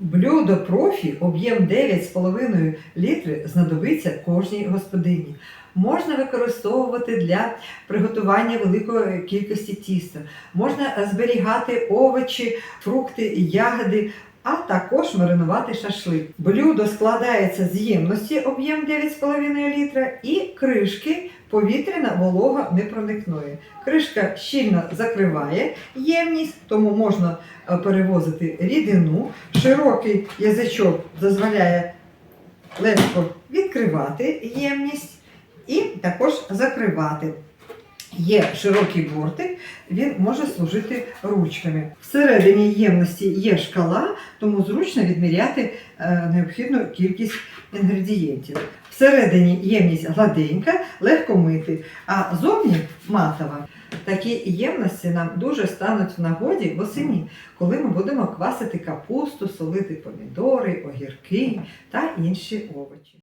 Блюдо профі об'єм 9,5 літри знадобиться кожній господині. Можна використовувати для приготування великої кількості тіста, можна зберігати овочі, фрукти, ягоди, а також маринувати шашлик. Блюдо складається з ємності об'єм 9,5 літра і кришки повітряна волога непроникної. Кришка щільно закриває ємність, тому можна е, перевозити рідину. Широкий язичок дозволяє легко відкривати ємність і також закривати. Є широкий бортик, він може служити ручками. Всередині ємності є шкала, тому зручно відміряти е, необхідну кількість інгредієнтів. Всередині ємність гладенька, легко мити, а зовні матова. Такі ємності нам дуже стануть в нагоді восені, коли ми будемо квасити капусту, солити помідори, огірки та інші овочі.